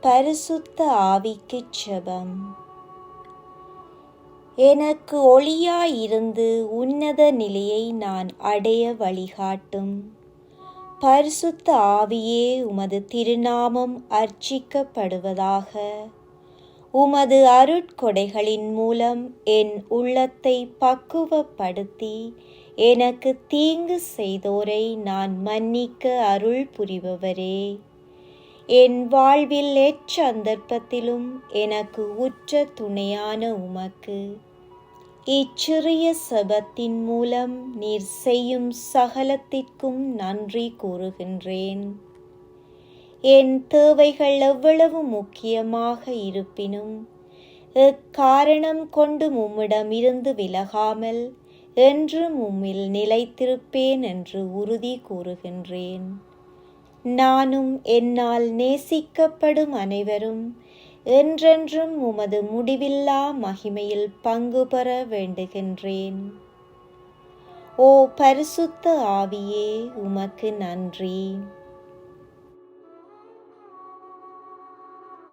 பரிசுத்த ஆவிக்குச் செபம். எனக்கு ஒளியாயிருந்து உன்னத நிலையை நான் அடைய வழிகாட்டும். பரிசுத்த ஆவியே உமது திருநாமம் அர்ச்சிக்கப்படுவதாக. உமது அருட்கொடைகளின் மூலம் என் உள்ளத்தை பக்குவப்படுத்தி எனக்கு தீங்கு செய்தோரை நான் மன்னிக்க அருள் புரிபவரே என் வாழ்வில் எச்சந்தர்ப்பத்திலும் எனக்கு உற்ற துணையான உமக்கு. இச்சிறிய சபத்தின் மூலம் நீர் செய்யும் சகலத்திற்கும் நன்றி கூறுகின்றேன். என் தேவைகள் எவ்வளவு முக்கியமாக இருப்பினும் எக்காரணம் கொண்டு உம்மிடமிருந்து விலகாமல் என்றும் உம்மில் நிலைத்திருப்பேன் என்று உறுதி கூறுகின்றேன். நானும் என்னால் நேசிக்கப்படும் அனைவரும் என்றென்றும் உமது முடிவில்லா மகிமையில் பங்கு பெற வேண்டுகின்றேன். ஓ பரிசுத்த ஆவியே உமக்கு நன்றி.